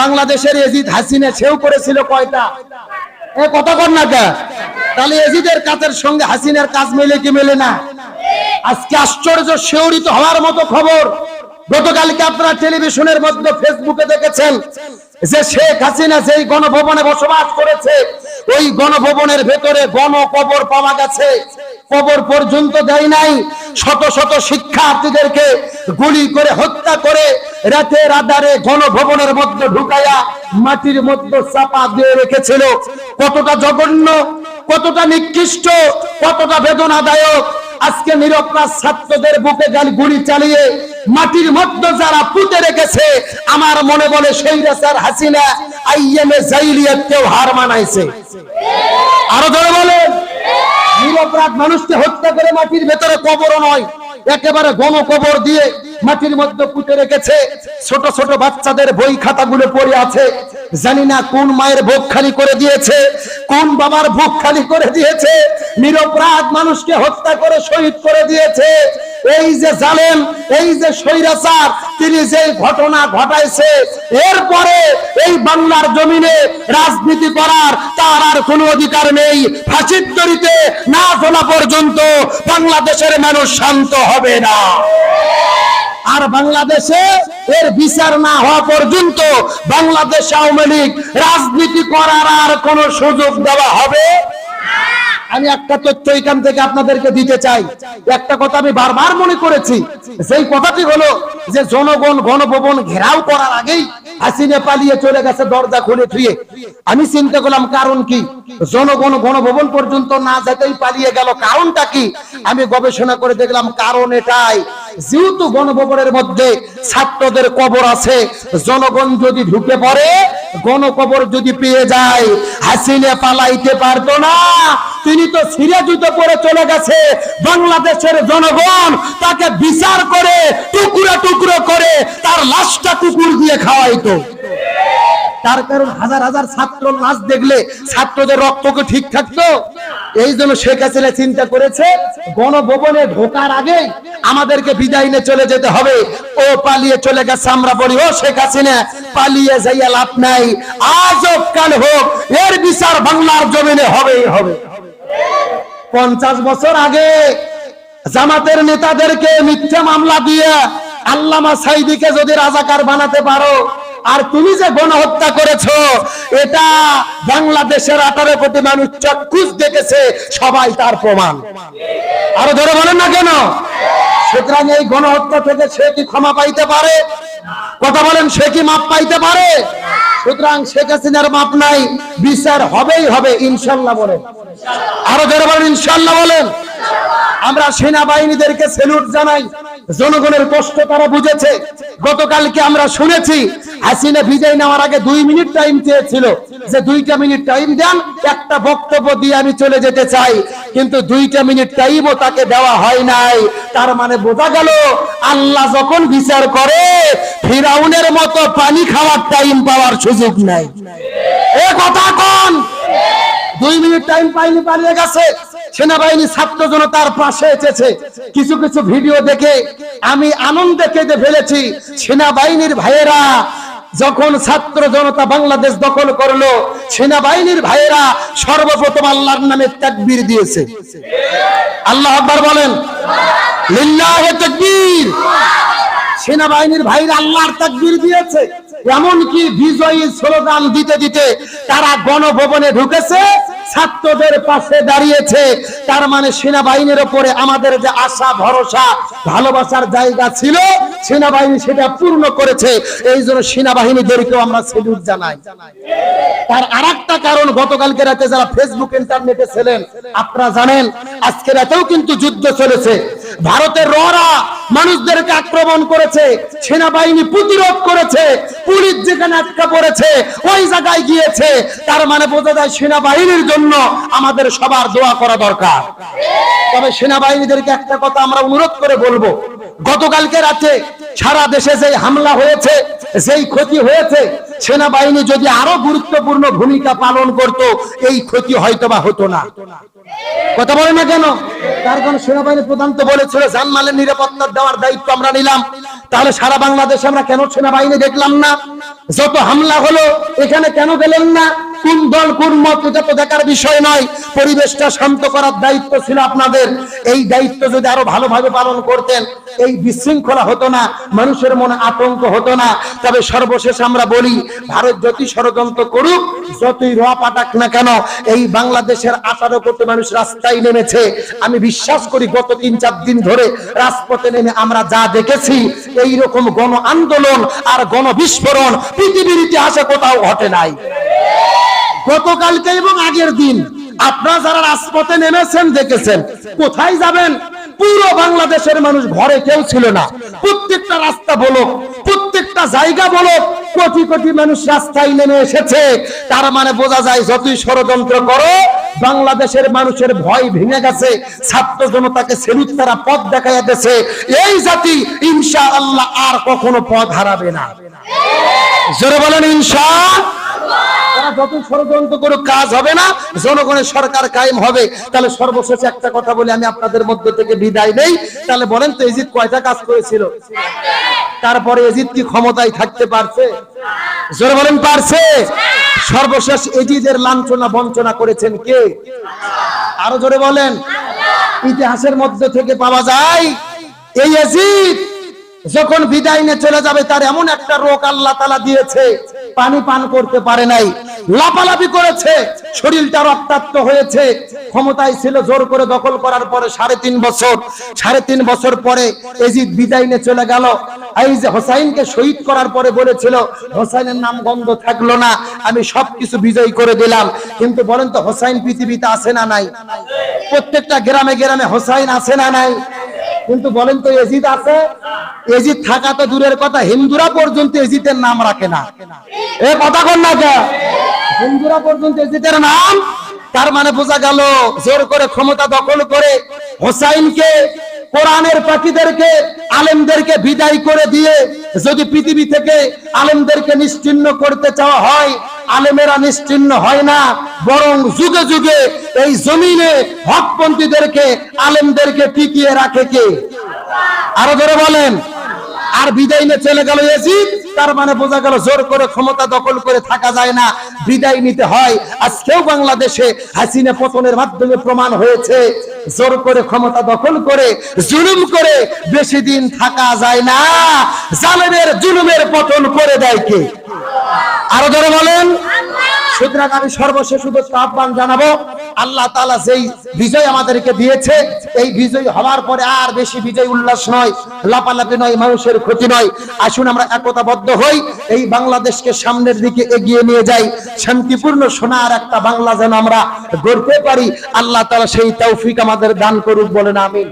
বাংলাদেশের এজিদ হাসিনা সেও করেছিল কয়টা? এ কথা কর না কে? তাহলে এজিদের কাজের সঙ্গে হাসিনার কাজ মেলে কি মেলে না? আজকে আশ্চর্য শিহরিত হওয়ার মতো খবর। গতকালকে আপনারা টেলিভিশনের মধ্যে ফেসবুকে দেখেছেন যে শেখ হাসিনা যেই গণভবনে বসবাস করেছে, ওই গণভবনের ভেতরে গণকবর পাওয়া গেছে। কবর পর্যন্ত দেয় নাই। শত শত শিক্ষার্থীদেরকে গুলি করে হত্যা করে রাতের আধারে গণভবনের মধ্যে ঢুকাইয়া মাটির মধ্যে চাপা দিয়ে রেখেছিল। কতটা জঘন্য, কতটা নিকৃষ্ট, কতটা বেদনাদায়ক। আজকে নিরপরাধ ছাত্রদের বুকে গালি গুলি চালিয়ে মাটির মধ্যে যারা পুঁতে রেখেছে, আমার মনে বলে স্বৈরাচার হাসিনা আইএমএ জাইলিয়াতকেও হার মানাইছে। আরও ধরে বলেন। নিরপরাধ মানুষকে হত্যা করে মাটির ভেতরে কবরও নয়, একেবারে গণকবর দিয়ে মাটির মধ্যে পুঁতে রেখেছে। ছোট ছোট বাচ্চাদের বই খাতাগুলো পড়ে আছে। জানি না কোন মায়ের ভোগ খালি করে দিয়েছে, কোন বাবার ভোগ খালি করে দিয়েছে। নিরপরাধ মানুষকে হত্যা করে, শহীদ করে দিয়েছে। এই যে জালেম, এই যে স্বৈরাচার, তিনি যে ঘটনা ঘটাইছে, এরপরে এই বাংলার জমিনে রাজনীতি করার তার আর কোনো অধিকার নেই। ফাঁসির তরিতে না তোলা পর্যন্ত বাংলাদেশের মানুষ শান্ত হবে না। আর বাংলাদেশে এর বিচার না হওয়া পর্যন্ত বাংলাদেশ আওয়ামী লীগ রাজনীতি করার আর কোনো সুযোগ দেওয়া হবে আমি একটা তথ্য এখান থেকে আপনাদেরকে দিতে চাই। একটা কথা আমি বারবার মনে করেছি। সেই কথাটি হলো যে জনগণ গণভবন ঘেরাও করার আগেই হাসিনে পালিয়ে চলে গেছে দরজা খুলে থুয়ে আমি চিন্তা করলাম, কারণ কি? জনগণ গণভবন পর্যন্ত না যেতেই পালিয়ে গেল। কারণটা কি? আমি গবেষণা করে দেখলাম, কারণ এটাই। যেহেতু গণভবনের মধ্যে ছাত্রদের কবর আছে, জনগণ যদি ঢুকে পড়ে, গণকবর যদি পেয়ে যায়, হাসিনে পালাইতে পারতো না। তিনি তো সিরে জুতো পরে চলে গেছে। বাংলাদেশের জনগণ তাকে বিচার করে, টুকরো টুকরো করে তার লাশটা কুকুর দিয়ে খাওয়াইতো। তার কারণ হাজার হাজার ছাত্র লাশ দেখলে ছাত্রদের রক্তকে ঠিক থাকতো। এই জন্য শেখ হাসিনা চিন্তা করেছে, গণভবনে ঢোকার আগে আমাদেরকে বিদায় নিয়ে চলে যেতে হবে। ও পালিয়ে চলে গেছে আমরা বলি, ও শেখ হাসিনা, পালিয়ে যাইয়া লাভ নাই। আজ কাল হোক, এর বিচার বাংলার জমিনে হবেই হবে। পঞ্চাশ বছর আগে জামাতের নেতাদেরকে মিথ্যা মামলা দিয়ে আল্লামা সাইদিকে যদি রাজাকার বানাতে পারো আর তুমি যে গণহত্যা করেছ, এটা বাংলাদেশের আঠারো কোটি মানুষ চক্ষুষ দেখেছে, সবাই তার প্রমাণ। আরও ধরে বলেন না কেন? সুতরাং এই গণহত্যা থেকে সে কি ক্ষমা পাইতে পারে? কথা বলেন, সে কি মাপ পাইতে পারে? সুতরাং শেখ হাসিনার মাপ নাই, বিচার হবেই হবে, ইনশাল্লাহ বলেন। আরও ধরে বলেন, ইনশাল্লাহ বলেন। আমরা সেনাবাহিনীদেরকে সেলুট জানাই। জনগণের কষ্ট তারা বুঝেছে। গতকালকে আমরা শুনেছি, হাসিনা বিজয় নেওয়ার আগে দুই মিনিট টাইম চেয়েছিল যে দুইটা মিনিট টাইম দেন, একটা বক্তব্য দিয়ে আমি চলে যেতে চাই। কিন্তু দুইটা মিনিট টাইমও তাকে দেওয়া হয় নাই। তার মানে বোঝা গেল, আল্লাহ যখন বিচার করে, ফিরাউনের মতো পানি খাওয়ার টাইম পাওয়ার সুযোগ নাই। এ কথা কোন? দুই মিনিট টাইম পাইনি, পালিয়ে গেছে। সেনাবাহিনী ছাত্র জনতার পাশে এসেছে। কিছু কিছু ভিডিও দেখে আমি আনন্দে কেঁদে ফেলেছি। সেনাবাহিনীর ভাইয়েরা, যখন ছাত্র জনতা বাংলাদেশ দখল করল, সেনাবাহিনীর ভাইয়েরা সর্বপ্রথম আল্লাহর নামে তাকবীর দিয়েছে। আল্লাহ আকবার বলেন, লিল্লাহে তাকবীর। সেনাবাহিনীর ভাইরা আল্লাহর তাকবীর দিয়েছে। এমনকি বিজয়ী স্লোগান দিতে দিতে তারা গণভবনে ঢুকেছে, ছাত্রদের পাশে দাঁড়িয়েছে। তার মানে সেনাবাহিনীর উপরে আমাদের যে আশা, ভরসা, ভালোবাসার জায়গা ছিল, সেনাবাহিনী সেটা পূর্ণ করেছে। এই জন্য সেনাবাহিনীদেরকেও আমরা সেলুট জানাই। তার আর কারণ, গতকালকে রাতে যারা ফেসবুক ইন্টারনেটে ছিলেন, আপনারা জানেন, আজকে রাতেও কিন্তু যুদ্ধ চলেছে। ভারতের ররা মানুষদেরকে আক্রমণ করেছে, সেনাবাহিনী প্রতিরোধ করেছে, পুলিশ যেখানে আটকা পড়েছে, ওই জায়গায় গিয়েছে। তার মানে বোঝা যায় সেনাবাহিনীর জন্য আমাদের সবার দোয়া করা দরকার। তবে সেনাবাহিনীদেরকে একটা কথা আমরা অনুরোধ করে বলব। গতকালকে রাতে সারা দেশে যে হামলা হয়েছে যেই ক্ষতি হয়েছে, সেনাবাহিনী যদি আরও গুরুত্বপূর্ণ ভূমিকা পালন করত, এই ক্ষতি হয়তো বা হতো না। কথা বলে না কেন? তার কারণ সেনাবাহিনী প্রধান তো বলেছিল, জানমালের নিরাপত্তা দেওয়ার দায়িত্ব আমরা নিলাম। তাহলে সারা বাংলাদেশে আমরা কেন সেনাবাহিনী দেখলাম না? যত হামলা হলো, এখানে কেন গেলেন না? কোন দল, কোন মত এটা তো দেখার বিষয় নয়, পরিবেশটা শান্ত করার দায়িত্ব ছিল আপনাদের। এই দায়িত্ব যদি আরও ভালোভাবে পালন করতেন, এই বিশৃঙ্খলা হতো না, মানুষের মনে আতঙ্ক হতো না। তবে সর্বশেষ আমরা বলি, ভারত যতই ষড়যন্ত্র করুক, যতই রোয়া পাঠাক না কেন, এই বাংলাদেশের আঠারো কোটি মানুষ রাস্তায় নেমেছে। আমি বিশ্বাস করি, গত তিন, চার দিন ধরে রাজপথে নেমে আমরা যা দেখেছি এই রকম গণ আন্দোলন আর গণ বিস্ফোরণ পৃথিবীর ইতিহাসে কোথাও ঘটে নাই। গতকালকে এবং আগের দিন। আপনারা যারা রাজপথে নেমেছেন, দেখেছেন। কোথায় যাবেন? পুরো বাংলাদেশের মানুষ ঘরে কেউ ছিল না। প্রত্যেকটা রাস্তা বলো প্রত্যেকটা জায়গা বলো কোটি কোটি মানুষ রাস্তায় নেমে এসেছে। তার মানে বোঝা যায়, যতই ষড়যন্ত্র করো, বাংলাদেশের মানুষের ভয় ভেঙে গেছে। ছাত্র জনতাকে সেলুট তারা পথ দেখাইয়া দিয়েছে। এই জাতি ইনশা আল্লাহ আর কখনো পথ হারাবে না। জোরে বলেন, ইনশা তারপরে এজিদ কি ক্ষমতায় থাকতে পারছে? বলেন, পারছে। সর্বশেষ এজিদের লাঞ্ছনা, বঞ্চনা করেছেন কে? আরও জোরে বলেন। ইতিহাসের মধ্যে থেকে পাওয়া যায়, এই এজিদ যখন বিদায় নিয়ে চলে যাবে, তার এমন একটা রোগ আল্লাহ দিয়েছে। পানি পান করতে পারে নাই। লাপালাপি করেছে, শরীরটা রক্তাক্ত হয়েছে। ক্ষমতায় ছিল, জোর করে দখল করার পরে সাড়ে তিন বছর। সাড়ে তিন বছর পরে এজিদ বিদায় নিয়ে চলে গেল। এই যে হোসাইনকে শহীদ করার পরে বলেছিল, হোসাইনের নাম গন্ধ থাকল না, আমি সবকিছু বিজয় করে দিলাম। কিন্তু বলেন তো, হোসাইন পৃথিবীতে আছে না নাই? প্রত্যেকটা গ্রামে গ্রামে হোসাইন আছে না নাই? কিন্তু বলেন তো, এজিদ আছে? এজিদ থাকা তো দূরের কথা, হিন্দুরা পর্যন্ত এজিদের নাম রাখে না। এ কথা কর না? হিন্দুরা পর্যন্ত এজিদের নাম? তার মানে বোঝা গেল, জোর করে ক্ষমতা দখল করে হোসাইনকে, কোরআনের পাখিদেরকে, আলেমদেরকে বিদায় করে দিয়ে যদি পৃথিবী থেকে আলেমদেরকে নিশ্চিন্ন করতে চাওয়া হয় আলেমেরা নিশ্চিন্ন হয় না, বরং যুগে যুগে এই জমিনে হকপন্থীদেরকে, আলেমদেরকে টিকিয়ে রাখে কে? আরও ধরে বলেন। আর বিদায় নিয়ে চলে গেল তার মানে বোঝা গেল জোর করে ক্ষমতা দখল করে থাকা যায় না, বিদায় নিতে হয়। আজকেও বাংলাদেশে হাসিনা পতনের মাধ্যমে প্রমাণ হয়েছে, জোর করে ক্ষমতা দখল করে, জুলুম করে বেশি দিন থাকা যায় না, জালেমের জুলুমের পতন করে দেয় কে? আরও ধরে বলেন। সুতরাং আমি সর্বশেষ আহ্বান জানাব, আল্লাহ তালা যেই বিজয় আমাদেরকে দিয়েছে, এই বিজয় হওয়ার পরে আর বেশি বিজয় উল্লাস নয়, লাপালাপি নয়, মানুষের ক্ষতি নয়। আসুন আমরা একতাবদ্ধ হই, এই বাংলাদেশকে সামনের দিকে এগিয়ে নিয়ে যাই, শান্তিপূর্ণ সোনার একটা বাংলা যেন আমরা গড়তে পারি। আল্লাহ তালা সেই তৌফিক আমাদের দান করুক বলেন, আমিন।